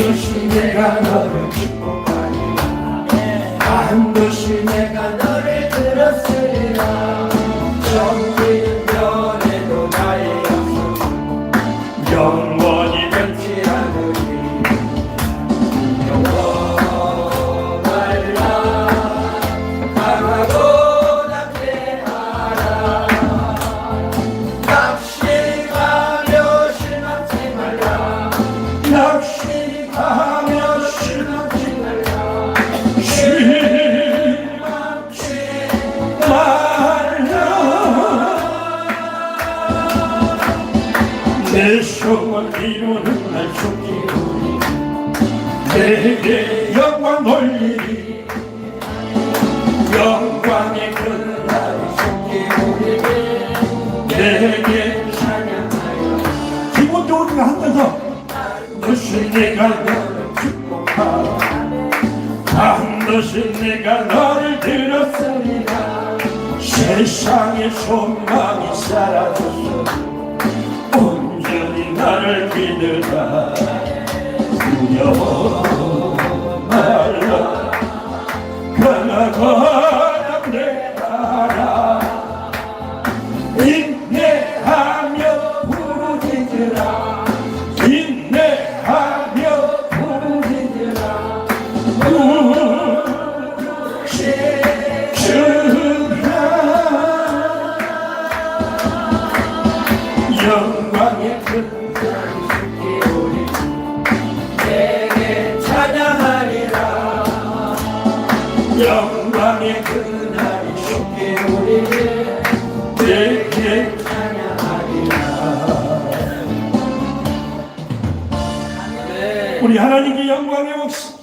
반드시 내가 너를 축복하리라. 반드시 내게 기분 좋은 거 하면서 무슨 내가 너를 축복하라 반드시 내가 너를 들었으리라. 세상의 소망이 사라졌어. 온전히 나를 믿으라. 두려워 말라. 강하고 우리 하나님께 영광의 목숨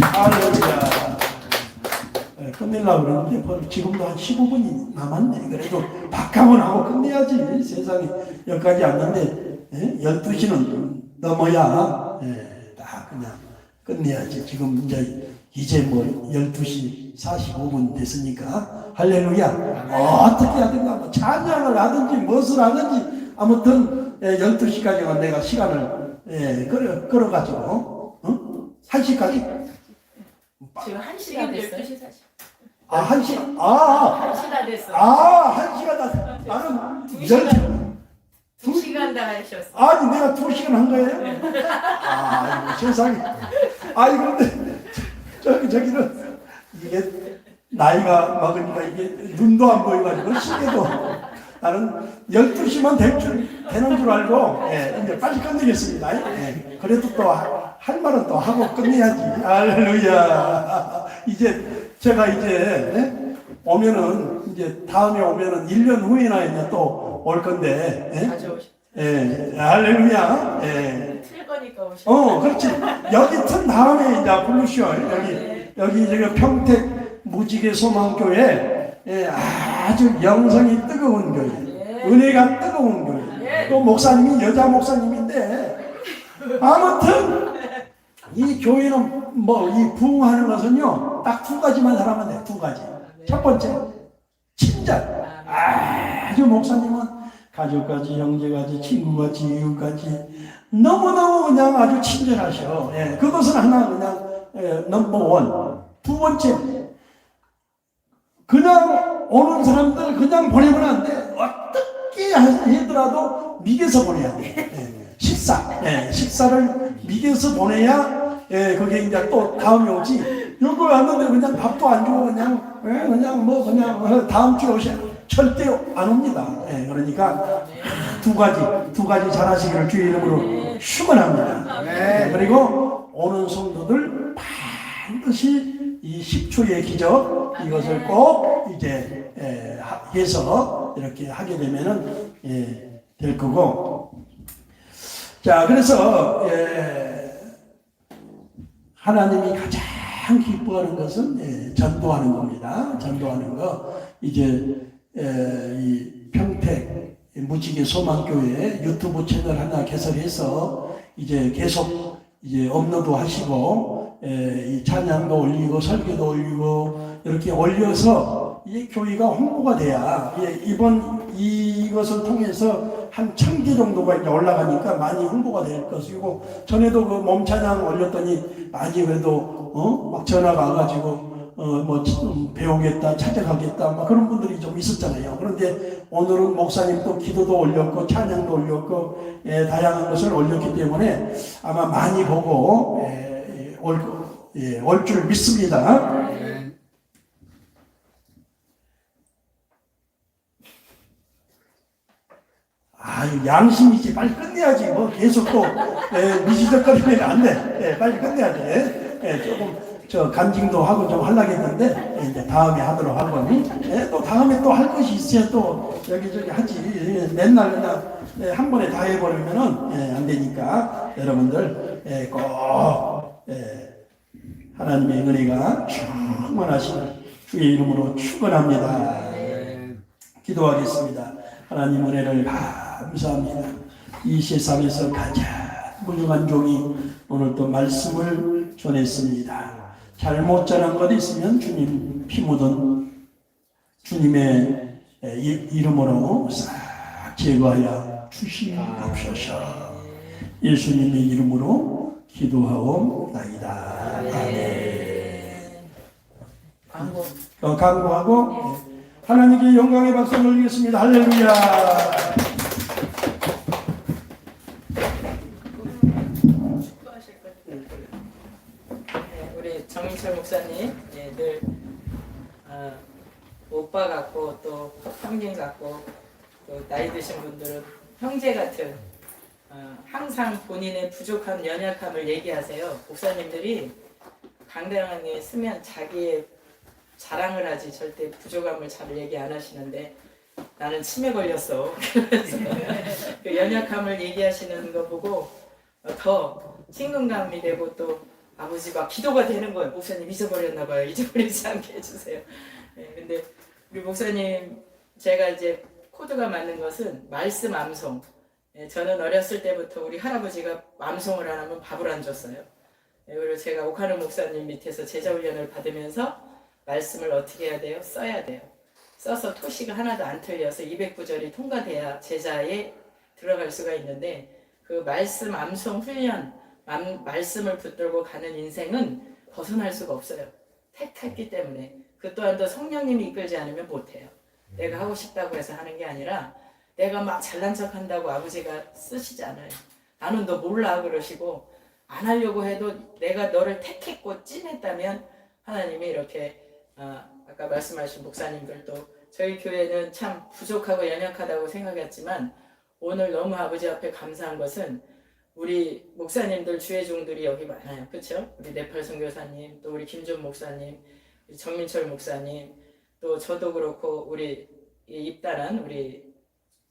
할렐루야. 네, 끝내려고 그러는데 벌- 지금도 한 15분이 남았네. 그래도 박하면 하고 끝내야지. 세상에 여기까지 왔는데 예? 12시는 넘어야 예, 다 그냥 끝내야지. 지금 이제 이제 뭐 12시 45분 됐으니까. 할렐루야. 어떻게 하든가 뭐 찬양을 하든지 무엇을 하든지. 아무튼 예, 12시까지만 내가 시간을 예, 끌어, 끌어가지고 어? 1시까지 지금 한 시간 됐어 요. 아, 한 시, 아, 한 시간 됐어. 아, 한 시간 다, 나는 두 열, 시간. 두 시간 다 하셨어. 아니, 내가 두 시간 한 거예요? 아, 이거 세상에. 아니, 근데, 저기, 저기는, 이게, 나이가 먹으니까 이게 눈도 안 보여가지고, 시계도. 나는 12시만 될 줄, 되는 줄 알고, 예, 이제 빨리 끝내겠습니다. 예, 그래도 또, 할 말은 또 하고 끝내야지. 할렐루야. 이제, 제가 이제, 예, 오면은, 이제 다음에 오면은 1년 후에나 이제 또 올 건데, 예? 예, 할렐루야. 예. 틀 거니까 오셨. 어, 그렇지. 여기 튼 다음에 이제 부르시오. 여기, 여기 저기 평택 무지개 소망교회, 예, 아주 영성이 뜨거운 교회. 은혜가 뜨거운 교회. 또 목사님이 여자 목사님인데, 아무튼, 이 교회는 뭐, 이 부흥하는 것은요, 딱 두 가지만 하면 돼. 두 가지. 첫 번째, 친절. 아주 목사님은 가족까지, 형제까지, 친구까지, 이웃까지 너무너무 그냥 아주 친절하셔. 예, 그것은 하나 그냥 예, 넘버 원. 두 번째, 그냥 오는 사람들 그냥 보내면 안 돼. 어떻게 하더라도 미개서 보내야 돼. 예, 식사. 예, 식사를 미개서 보내야 예, 그게 이제 또 다음에 오지. 요거 왔는데 그냥 밥도 안 주고 그냥 예, 그냥 뭐 그냥 어, 다음 주에 오셔. 절대 안 옵니다. 예, 그러니까 두 가지 두 가지 잘하시기를 주의 이름으로 축원합니다. 네, 그리고 오는 성도들 반드시 이 10초의 기적 이것을 꼭 이제 예, 하- 해서 이렇게 하게 되면은 예, 될 거고. 자 그래서 예, 하나님이 가장 기뻐하는 것은 예, 전도하는 겁니다. 전도하는 거. 이제 예, 이 평택 무지개 소망교회 유튜브 채널 하나 개설해서 이제 계속 이제 업로드 하시고 예, 이 찬양도 올리고 설교도 올리고 이렇게 올려서 이 교회가 홍보가 돼야 예, 이번 이것을 통해서 한 천 개 정도가 이제 올라가니까 많이 홍보가 될 것이고 전에도 그 몸찬양 올렸더니 많이 그래도 어 막 전화가 와가지고 어뭐 배우겠다 찾아가겠다 막 그런 분들이 좀 있었잖아요. 그런데 오늘은 목사님 또 기도도 올렸고 찬양도 올렸고 예, 다양한 것을 올렸기 때문에 아마 많이 보고 예, 올, 예, 올 줄 믿습니다. 아유 양심이지 빨리 끝내야지 뭐 계속 또 예, 미지적거리면 안 돼. 예, 빨리 끝내야 돼. 예, 조금 저 간증도 하고 좀 하려고 했는데 예, 이제 다음에 하도록 하고 예, 또 다음에 또 할 것이 있어야 또 여기저기 하지 예, 맨날 그냥 예, 한 번에 다 해버리면은 예, 안 되니까 여러분들 예, 꼭 예, 하나님의 은혜가 충만하시는 주의 이름으로 축원합니다. 기도하겠습니다. 하나님 은혜를 감사합니다. 이 세상에서 가장 훌륭한 종이 오늘 또 말씀을 전했습니다. 잘못 전한 것 있으면 주님 피 묻은 주님의 이- 이름으로 싹 제거하여 주시옵소서. 예수님의 이름으로 기도하옵나이다. 아멘. 어, 강구하고 하나님께 영광의 박수 올리겠습니다. 할렐루야. 네, 우리 정인철 목사님 네, 늘 어, 오빠 같고 또 형님 같고 또 나이 드신 분들은 형제 같은 어, 항상 본인의 부족함 연약함을 얘기하세요. 목사님들이 강단에 쓰면 자기의 자랑을 하지 절대 부족함을 잘 얘기 안 하시는데 나는 치매 걸렸어. 그래서 그 연약함을 얘기하시는 거 보고 어, 더 친근감이 되고 또 아버지가 기도가 되는 거예요. 목사님 잊어버렸나 봐요. 잊어버리지 않게 해주세요. 네, 근데 우리 목사님 제가 이제 코드가 맞는 것은 말씀 암송. 예, 저는 어렸을 때부터 우리 할아버지가 암송을 안 하면 밥을 안 줬어요. 예, 그리고 제가 오카노 목사님 밑에서 제자 훈련을 받으면서 말씀을 어떻게 해야 돼요? 써야 돼요. 써서 토시가 하나도 안 틀려서 209절이 통과돼야 제자에 들어갈 수가 있는데 그 말씀 암송 훈련, 맘- 말씀을 붙들고 가는 인생은 벗어날 수가 없어요. 택했기 때문에 그 또한도 성령님이 이끌지 않으면 못해요. 내가 하고 싶다고 해서 하는 게 아니라 내가 막 잘난 척 한다고 아버지가 쓰시지 않아요. 나는 너 몰라 그러시고 안 하려고 해도 내가 너를 택했고 찐했다면 하나님이 이렇게 아, 아까 말씀하신 목사님들도 저희 교회는 참 부족하고 연약하다고 생각했지만 오늘 너무 아버지 앞에 감사한 것은 우리 목사님들 주의종들이 여기 많아요. 그렇죠? 우리 네팔 선교사님, 또 우리 김준 목사님, 정민철 목사님, 또 저도 그렇고 우리 이 입단한 우리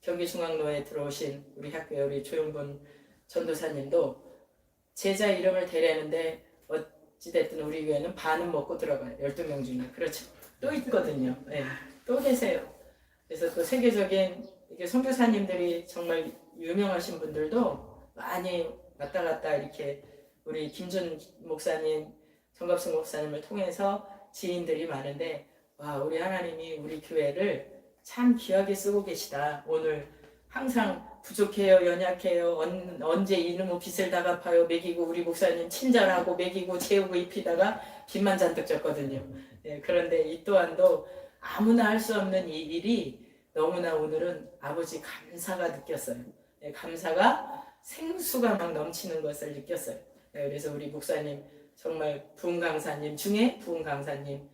경기중앙로에 들어오신 우리 학교에 우리 조용분 전도사님도 제자 이름을 대려는데 어찌됐든 우리 교회는 반은 먹고 들어가요. 12명 중에. 그렇죠. 또 있거든요. 네. 또 계세요. 그래서 또 세계적인 이게 선교사님들이 정말 유명하신 분들도 많이 왔다 갔다 이렇게 우리 김준 목사님, 정갑승 목사님을 통해서 지인들이 많은데 와 우리 하나님이 우리 교회를 참 귀하게 쓰고 계시다. 오늘 항상 부족해요, 연약해요, 언, 언제 이놈의 빚을 다 갚아요, 먹이고 우리 목사님 친절하고 먹이고 재우고 입히다가 빚만 잔뜩 졌거든요. 예, 그런데 이 또한도 아무나 할 수 없는 이 일이 너무나 오늘은 아버지 감사가 느꼈어요. 예, 감사가 생수가 막 넘치는 것을 느꼈어요. 예, 그래서 우리 목사님 정말 부흥 강사님 중에 부흥 강사님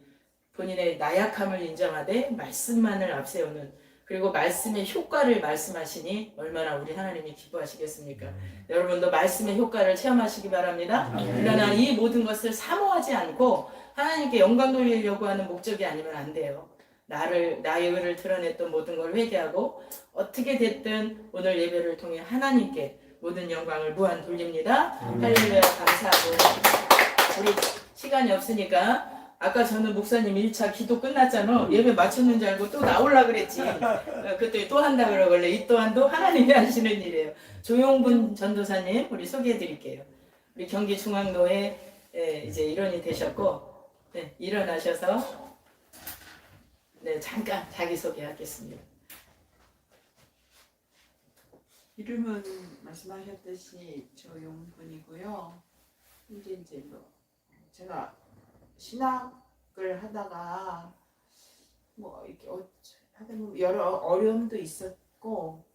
본인의 나약함을 인정하되 말씀만을 앞세우는 그리고 말씀의 효과를 말씀하시니 얼마나 우리 하나님이 기뻐하시겠습니까? 여러분도 말씀의 효과를 체험하시기 바랍니다. 그러나 이 모든 것을 사모하지 않고 하나님께 영광 돌리려고 하는 목적이 아니면 안 돼요. 나를 나의 의를 드러냈던 모든 걸 회개하고 어떻게 됐든 오늘 예배를 통해 하나님께 모든 영광을 무한 돌립니다. 할렐루야 감사하고 우리 시간이 없으니까 아까 저는 목사님 1차 기도 끝났잖아. 예배 마쳤는 줄 알고 또 나올라 그랬지. 어, 그때 또 한다 그러길래 이 또한도 하나님이 하시는 일이에요. 조용분 전도사님 우리 소개해 드릴게요. 우리 경기 중앙로에 예, 이제 일원이 되셨고 네, 일어나셔서 네, 잠깐 자기 소개하겠습니다. 이름은 말씀하셨듯이 조용분이고요. 현재 이제 뭐 제가 신학을 하다가 뭐 이렇게 어, 하다 보면 여러 어려움도 있었고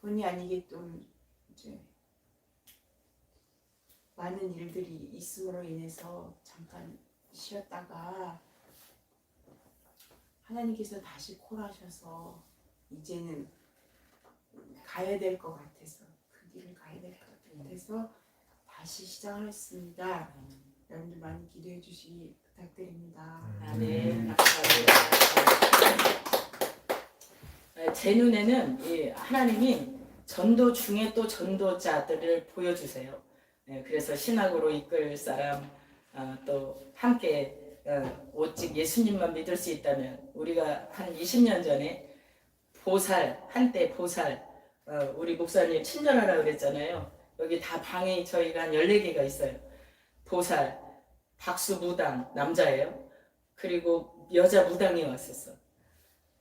본의 아니게 좀 이제 많은 일들이 있음으로 인해서 잠깐 쉬었다가 하나님께서 다시 콜하셔서 이제는 가야 될 것 같아서 그 길을 가야 될 것 같아서 다시 시작을 했습니다. 여러분들 많이 기도해 주시기 부탁드립니다. 아, 네, 감사합니다. 네, 제 눈에는 이 하나님이 전도 중에 또 전도자들을 보여주세요. 네, 그래서 신학으로 이끌 사람 아, 또 함께 어, 오직 예수님만 믿을 수 있다면 우리가 한 20년 전에 보살 한때 보살 어, 우리 목사님 친절하라 그랬잖아요. 여기 다 방이 저희가 한 14개가 있어요. 보살 박수 무당 남자예요. 그리고 여자 무당이 왔었어.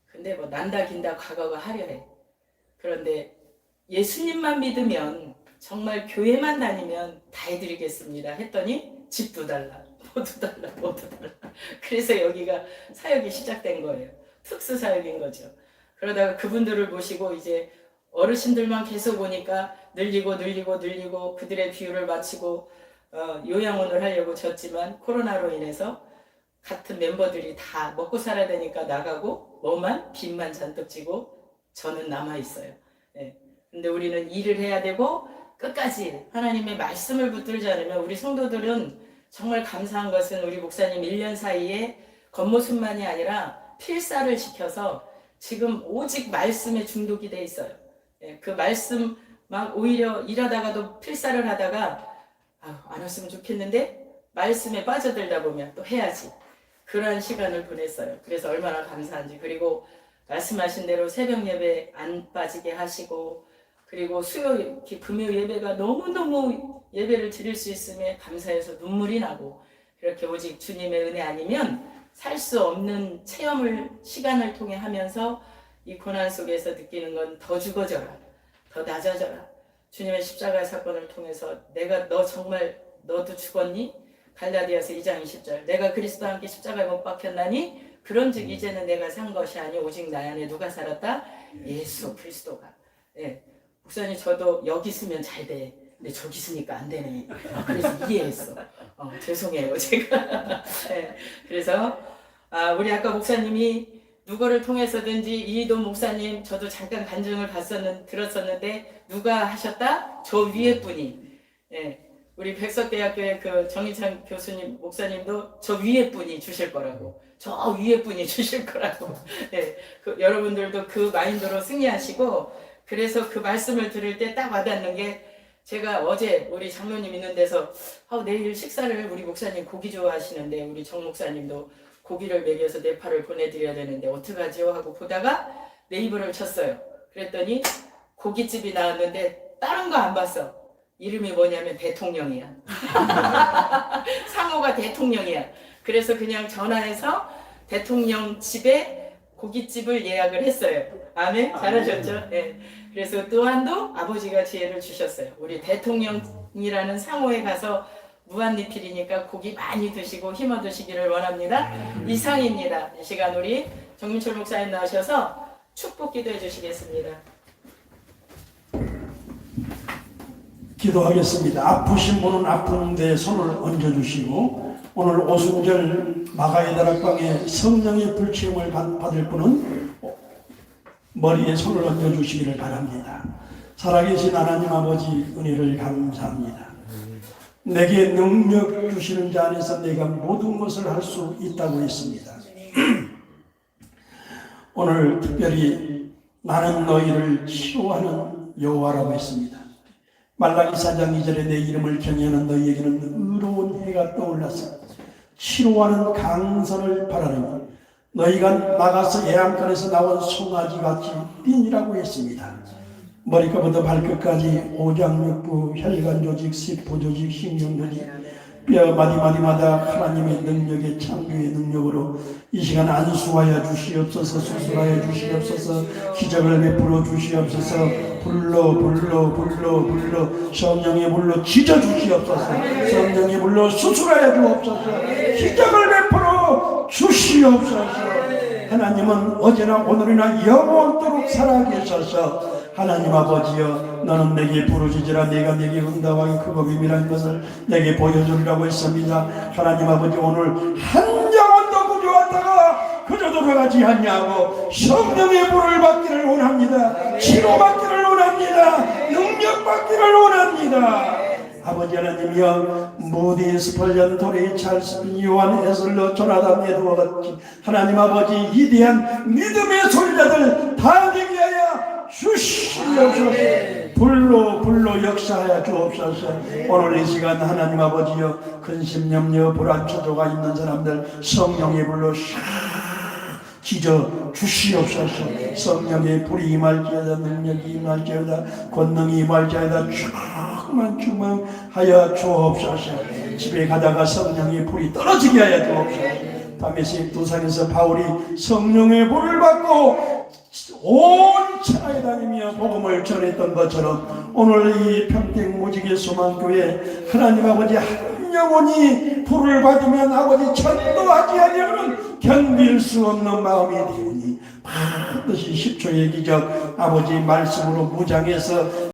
근데 뭐 난다 긴다 과거가 화려해. 그런데 예수님만 믿으면 정말 교회만 다니면 다 해드리겠습니다 했더니 집도 달라 모두 달라 모두 달라 그래서 여기가 사역이 시작된 거예요 특수 사역인 거죠 그러다가 그분들을 모시고 이제 어르신들만 계속 오니까 늘리고 늘리고 늘리고 그들의 비율을 맞추고 어, 요양원을 하려고 졌지만 코로나로 인해서 같은 멤버들이 다 먹고 살아야 되니까 나가고 뭐만 빚만 잔뜩 지고 저는 남아 있어요. 예. 근데 우리는 일을 해야 되고 끝까지 하나님의 말씀을 붙들지 않으면 우리 성도들은 정말 감사한 것은 우리 목사님 1년 사이에 겉모습만이 아니라 필사를 시켜서 지금 오직 말씀에 중독이 돼 있어요. 예, 그 말씀 막 오히려 일하다가도 필사를 하다가 아, 안 왔으면 좋겠는데 말씀에 빠져들다 보면 또 해야지. 그러한 시간을 보냈어요. 그래서 얼마나 감사한지. 그리고 말씀하신 대로 새벽 예배 안 빠지게 하시고 그리고 수요 이렇게 금요 예배가 너무너무 예배를 드릴 수 있음에 감사해서 눈물이 나고 그렇게 오직 주님의 은혜 아니면 살 수 없는 체험을 시간을 통해 하면서 이 고난 속에서 느끼는 건 더 죽어져라. 더 낮아져라. 주님의 십자가 사건을 통해서 내가 너 정말 너도 죽었니? 갈라디아서 2장 20절 내가 그리스도와 함께 십자가에 못 박혔나니 그런즉 이제는 내가 산 것이 아니 오직 나 안에 누가 살았다? 예수 그리스도가 예. 목사님 저도 여기 있으면 잘 돼. 근데 저기 있으니까 안 되네. 아, 그래서 이해했어. 어, 죄송해요 제가. 예. 그래서 아, 우리 아까 목사님이 누구를 통해서든지 이동 목사님 저도 잠깐 간증을 봤었는 들었었는데 누가 하셨다? 저 위에 분이 예. 우리 백석대학교의 그 정희찬 교수님 목사님도 저 위에 분이 주실 거라고 저 위에 분이 주실 거라고 예. 그 여러분들도 그 마인드로 승리하시고 그래서 그 말씀을 들을 때 딱 와닿는 게 제가 어제 우리 장로님 있는 데서 아, 내일 식사를 우리 목사님 고기 좋아하시는데 우리 정 목사님도 고기를 먹여서 네팔을 보내드려야 되는데 어떡하지요 하고 보다가 네이버를 쳤어요. 그랬더니 고깃집이 나왔는데 다른 거 안 봤어. 이름이 뭐냐면 대통령이야. 상호가 대통령이야. 그래서 그냥 전화해서 대통령 집에 고깃집을 예약을 했어요. 아멘. 잘하셨죠? 네. 그래서 또한도 아버지가 지혜를 주셨어요. 우리 대통령이라는 상호에 가서 무한리필이니까 고기 많이 드시고 힘 얻으시기를 원합니다. 이상입니다. 이 시간 우리 정민철 목사님 나오셔서 축복 기도해 주시겠습니다. 기도하겠습니다. 아프신 분은 아픈 데 손을 얹어주시고 오늘 오순절 마가의 다락방에 성령의 받- 받을 분은 머리에 손을 얹어주시기를 바랍니다. 살아계신 하나님 아버지 은혜를 감사합니다. 내게 능력 주시는 자 안에서 내가 모든 것을 할 수 있다고 했습니다. 오늘 특별히 나는 너희를 치료하는 여호와라고 했습니다. 말라기 4장 2절에 내 이름을 경외하는 너희에게는 의로운 해가 떠올라서 치료하는 강선을 바라는 너희가 나가서 예람간에서 나온 송아지 같이 뛴이라고 했습니다. 머리끝부터 발끝까지 오장육부, 혈관 조직, 세포 조직, 신경 조직 뼈 마디마디마다 하나님의 능력의 창조의 능력으로 이 시간 안수하여 주시옵소서 수술하여 주시옵소서 기적을 베풀어 주시옵소서 불러 불러 불러 불러 성령의 불러 지져 주시옵소서 성령의 불러 수술하여 주옵소서 기적을 베풀어 주시옵소서. 하나님은 어제나 오늘이나 영원토록 살아계셔서 하나님 아버지여 너는 내게 부르짖으라. 내가 내게 응답하기 크고 비밀한 것을 내게 보여주리라고 했습니다. 하나님 아버지 오늘 한 영혼도 구조하다가 그저 돌아가지 않냐고 성령의 불을 받기를 원합니다. 치료받기를 원합니다. 능력받기를 원합니다. 아버지 하나님이여 모디 스펄전 토리 찰스 요한 에슬러 조나단 에드워 같이 하나님 아버지 위대한 믿음의 소리자들 다 되게 하여 주시 옵소서 불로 불로 역사하여 주옵소서. 오늘 이 시간 하나님 아버지여 근심 염려 불안 초조가 있는 사람들 성령의 불로 샥 지져 주시옵소서. 성령의 불이 임할지어다 능력이 임할지어다 권능이 임할지어다 충만 충만하여 주옵소서. 집에 가다가 성령의 불이 떨어지게 하여 주옵소서. 다메섹 두산에서 바울이 성령의 불을 받고 온 차에 다니며 복음을 전했던 것처럼 오늘 이 평택 무지개 소망교회 하나님 아버지 한 영혼이 불을 받으면 아버지 전도하지 아니하면 견딜 수 없는 마음이 되오니 반드시 10초의 기적 아버지 말씀으로 무장해서